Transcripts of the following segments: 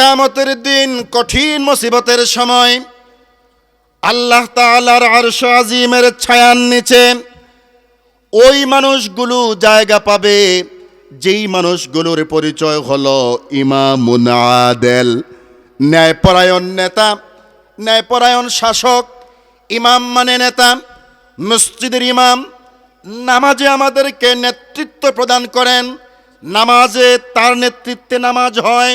কামতের দিন কঠিন মুসিবতের সময় আল্লাহ তাআলার আরশ আজিমের ছায়ার নিচে ওই মানুষগুলো জায়গা পাবে, যেই মানুষগুলোর পরিচয় হলো ইমামুন আদেল। ন্যায়পরায়ণ নেতা, ন্যায়পরায়ণ শাসক, ইমাম মানে নেতা, মসজিদের ইমাম, নামাজে আমাদেরকে নেতৃত্ব প্রদান করেন, নামাজে তার নেতৃত্বে নামাজ হয়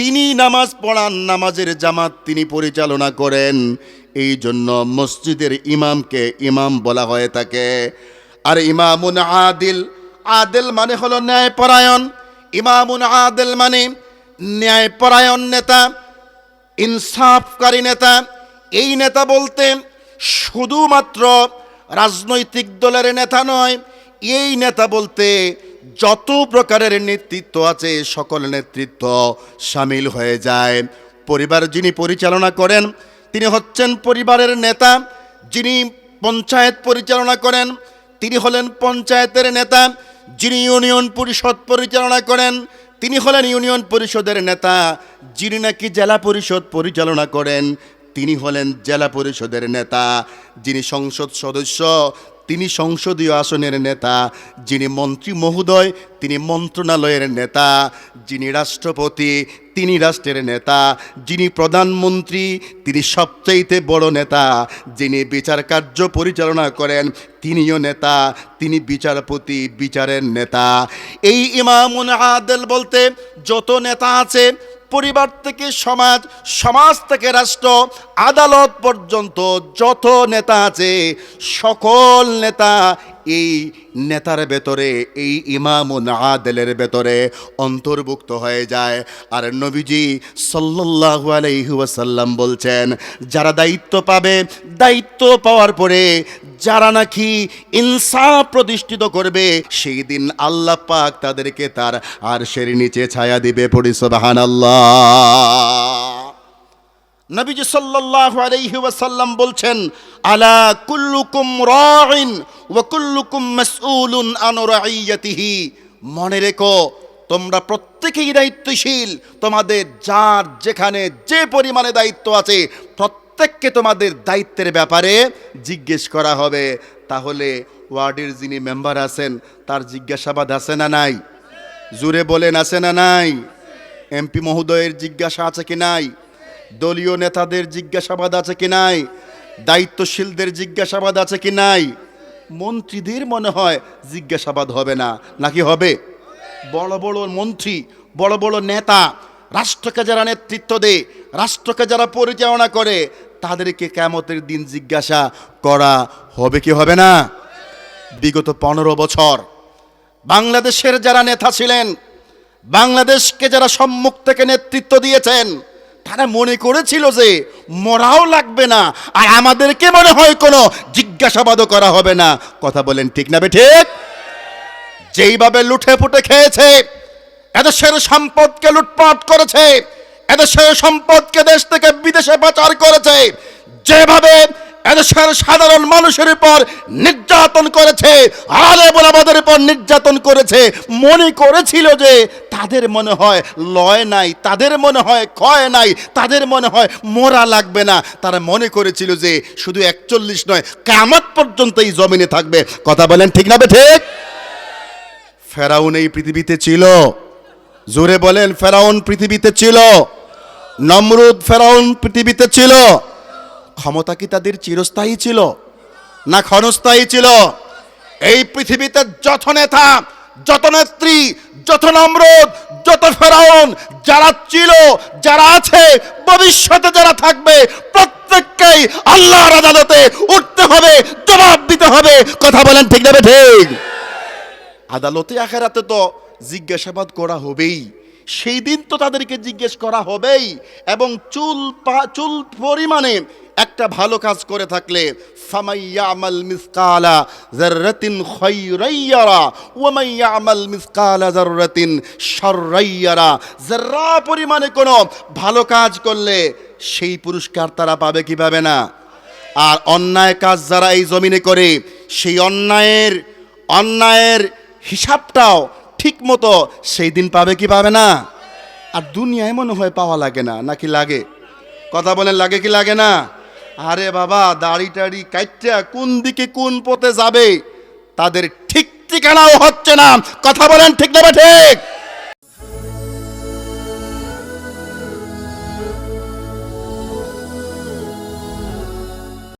তিনি নামাজ পড়ান, নামাজের জামাত তিনি পরিচালনা করেন। এই জন্য মসজিদের ইমামকে ইমাম বলা হয়ে থাকে। আর ইমামুন আদিল আদিল মানে হলো ন্যায়পরায়ণ। ইমামুন আদিল মানে ন্যায়পরায়ণ নেতা, ইনসাফকারী নেতা। এই নেতা বলতে শুধুমাত্র রাজনৈতিক দলের নেতা নয়, এই নেতা বলতে যত প্রকারের নেতৃত্ব আছে সকল নেতৃত্ব সামিল হয়ে যায়। পরিবার যিনি পরিচালনা করেন, তিনি হচ্ছেন পরিবারের নেতা। যিনি পঞ্চায়েত পরিচালনা করেন, তিনি হলেন পঞ্চায়েতের নেতা। যিনি ইউনিয়ন পরিষদ পরিচালনা করেন, তিনি হলেন ইউনিয়ন পরিষদের নেতা। যিনি নাকি জেলা পরিষদ পরিচালনা করেন, তিনি হলেন জেলা পরিষদের নেতা। যিনি সংসদ সদস্য তিনি সংসদীয় আসনের নেতা, যিনি মন্ত্রী মহোদয়, তিনি মন্ত্রণালয়ের নেতা, যিনি রাষ্ট্রপতি, তিনি রাষ্ট্রের নেতা, যিনি প্রধানমন্ত্রী, তিনি সবচাইতে বড় নেতা, যিনি বিচার কার্য পরিচালনা করেন, তিনিও নেতা, তিনি বিচারপতি, বিচারের নেতা। এই ইমামুন আদেল বলতে যত নেতা আছে পরিবার থেকে সমাজ সমাজ থেকে রাষ্ট্র আদালত পর্যন্ত যত নেতা আছে সকল নেতা এই নেতার ভেতরে, এই ইমামুন আদেলের ভেতরে অন্তর্ভুক্ত হয়ে যায়। আর নবীজি সাল্লাল্লাহু আলাইহি ওয়াসাল্লাম বলছেন, যারা দায়িত্ব পাবে, দায়িত্ব পাওয়ার পরে যারা নাকি ইনসাফ প্রতিষ্ঠিত করবে, সেই দিন আল্লাহ পাক তাদেরকে তার আর সের নিচে ছায়া দিবে পড়ি আল্লাহ নবীজি সাল্লাল্লাহু আলাইহি ওয়াসাল্লাম বলছেন, আলা কুল্লুকুম রাইন ওয়া কুল্লুকুম মাসউলুন আন রাইয়াতিহি মনে রেখো, তোমরা প্রত্যেকেই দায়িত্বশীল। তোমাদের যার যেখানে যে পরিমাণে দায়িত্ব আছে, প্রত্যেককে তোমাদের দায়িত্বের ব্যাপারে জিজ্ঞেস করা হবে। তাহলে ওয়ার্ডের যিনি মেম্বার আছেন, তার জিজ্ঞাসাবাদ আছে না নাই? জুড়ে বলেন, আছে না নাই? এমপি মহোদয়ের জিজ্ঞাসা আছে কি নাই? দলীয় নেতাদের জিজ্ঞাসাবাদ আছে কি নাই? দায়িত্বশীলদের জিজ্ঞাসাবাদ আছে কি নাই? মন্ত্রীদের মনে হয় জিজ্ঞাসাবাদ হবে না। নাকি হবে? বড় বড় মন্ত্রী, বড় বড় নেতা, রাষ্ট্রকে যারা নেতৃত্ব দেয়, রাষ্ট্রকে যারা পরিচালনা করে, তাদেরকে কেমতের দিন জিজ্ঞাসা করা হবে কি হবে না? বিগত পনেরো বছর বাংলাদেশের যারা নেতা ছিলেন, বাংলাদেশকে যারা সম্মুখ থেকে নেতৃত্ব দিয়েছেন তারা মনে করেছিল যে মরাও লাগবে না, আর আমাদেরকে মনে হয় কোনো জিজ্ঞাসাবাদও করা হবে না। কথা বলেন ঠিক না ঠিক? যেইভাবে লুঠে ফুটে খেয়েছে, এদেশের সম্পদকে লুটপাট করেছে, এদেশের সম্পদকে দেশ থেকে বিদেশে পাচার করেছে, যেভাবে এদেশের সাধারণ মানুষের উপর নির্যাতন করেছে আলে আমাদের উপর নির্যাতন করেছে। মনে করেছিল যে তাদের মনে হয় লয় নাই, তাদের মনে হয় ক্ষয় নাই, তাদের মনে হয় মোরা লাগবে না। তারা মনে করেছিল যে শুধু একচল্লিশ নয় কামত পর্যন্ত এই জমিনে থাকবে। কথা বলেন ঠিক না ঠিক? ফেরাউন এই পৃথিবীতে ছিল। জোরে বলেন, ফেরাউন পৃথিবীতে ছিল। নমরুদ ফেরাউন পৃথিবীতে ছিল। ক্ষমতা কি তাদের চিরস্থায়ী ছিল? না ক্ষণস্থায়ী ছিল? এই পৃথিবীতে যত নেতা, যত নেত্রী, যত নমরুদ, যত ফেরাউন, যারা ছিল, যারা আছে, ভবিষ্যতে যারা থাকবে, প্রত্যেককেই আল্লাহর আদালতে উঠতে হবে, জবাব দিতে হবে। কথা বলেন ঠিক না ঠিক আদালতে, আখেরাতে তো জিজ্ঞাসাবাদ করা হবেই। সেই দিন তো তাদেরকে জিজ্ঞেস করা হবেই। এবং চুল পা, চুল পরিমাণে একটা ভালো কাজ করে থাকলে ফামাইয়ামাল মিসকালা জাররাতিন খায়রাইয়ারা ওয়ামাইয়ামাল মিসকালা জাররাতিন শাররাইয়ারা যারা পরিমাণে কোনো ভালো কাজ করলে, সেই পুরস্কার তারা পাবে কি পাবে না? আর অন্যায় কাজ যারা এই জমিনে করে, সেই অন্যায়ের অন্যায়ের হিসাবটাও ঠিক মতো সেই দিন পাবে কি পাবে না? আর দুনিয়ায় মনে হয় পাওয়া লাগে না, নাকি লাগে? কথা বলেন, লাগে কি লাগে না? আরে বাবা, দাড়ি টাড়ি কাইটা কোন দিকে কোন পথে যাবে? তাদের ঠিক ঠিকানাও হচ্ছে না। কথা বলেন ঠিক না ঠিক?